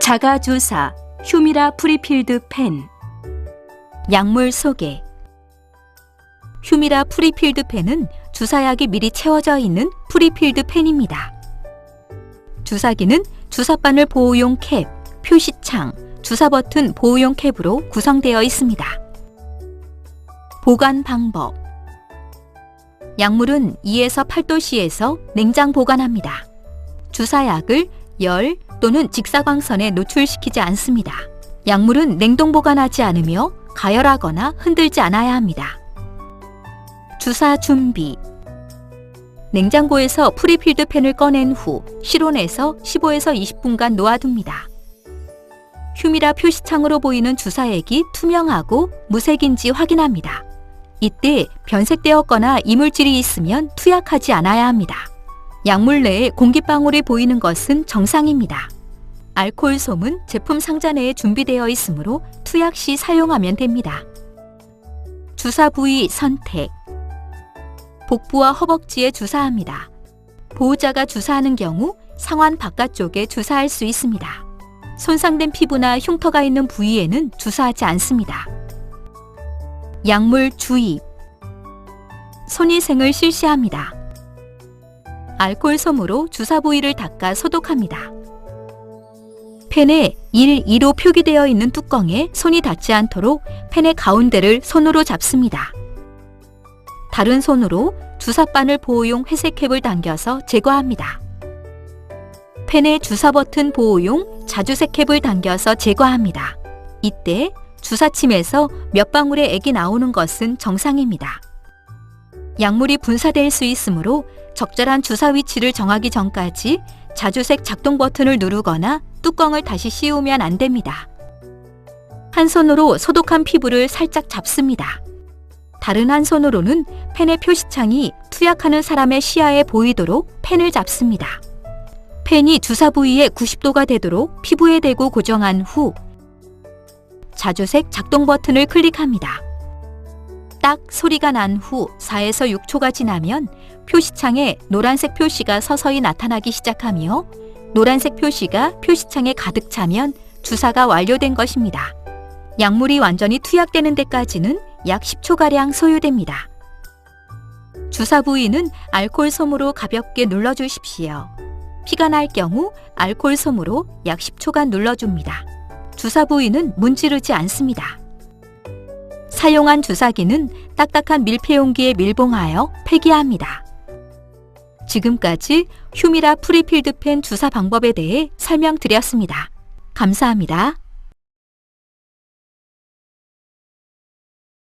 자가주사 휴미라 프리필드 펜 약물 소개 휴미라 프리필드 펜은 주사약이 미리 채워져 있는 프리필드 펜입니다. 주사기는 주사바늘 보호용 캡, 표시창, 주사 버튼 보호용 캡으로 구성되어 있습니다. 보관 방법 약물은 2에서 8도씨에서 냉장 보관합니다. 주사약을 열 또는 직사광선에 노출시키지 않습니다. 약물은 냉동 보관하지 않으며 가열하거나 흔들지 않아야 합니다. 주사 준비 냉장고에서 프리필드 펜을 꺼낸 후 실온에서 15에서 20분간 놓아둡니다. 휴미라 표시창으로 보이는 주사액이 투명하고 무색인지 확인합니다. 이때 변색되었거나 이물질이 있으면 투약하지 않아야 합니다. 약물 내에 공기방울이 보이는 것은 정상입니다. 알코올 솜은 제품 상자 내에 준비되어 있으므로 투약 시 사용하면 됩니다. 주사 부위 선택 복부와 허벅지에 주사합니다. 보호자가 주사하는 경우 상완 바깥쪽에 주사할 수 있습니다. 손상된 피부나 흉터가 있는 부위에는 주사하지 않습니다. 약물 주입 손위생을 실시합니다. 알코올 솜으로 주사 부위를 닦아 소독합니다. 펜에 1, 2로 표기되어 있는 뚜껑에 손이 닿지 않도록 펜의 가운데를 손으로 잡습니다. 다른 손으로 주사바늘 보호용 회색 캡을 당겨서 제거합니다. 펜에 주사 버튼 보호용 자주색 캡을 당겨서 제거합니다. 이때 주사침에서 몇 방울의 액이 나오는 것은 정상입니다. 약물이 분사될 수 있으므로 적절한 주사 위치를 정하기 전까지 자주색 작동 버튼을 누르거나 뚜껑을 다시 씌우면 안 됩니다. 한 손으로 소독한 피부를 살짝 잡습니다. 다른 한 손으로는 펜의 표시창이 투약하는 사람의 시야에 보이도록 펜을 잡습니다. 펜이 주사 부위에 90도가 되도록 피부에 대고 고정한 후 자주색 작동 버튼을 클릭합니다. 딱 소리가 난 후 4에서 6초가 지나면 표시창에 노란색 표시가 서서히 나타나기 시작하며 노란색 표시가 표시창에 가득 차면 주사가 완료된 것입니다. 약물이 완전히 투약되는 데까지는 약 10초가량 소요됩니다. 주사 부위는 알코올 솜으로 가볍게 눌러주십시오. 피가 날 경우 알코올 솜으로 약 10초간 눌러줍니다. 주사 부위는 문지르지 않습니다. 사용한 주사기는 딱딱한 밀폐용기에 밀봉하여 폐기합니다. 지금까지 휴미라 프리필드 펜 주사 방법에 대해 설명드렸습니다. 감사합니다.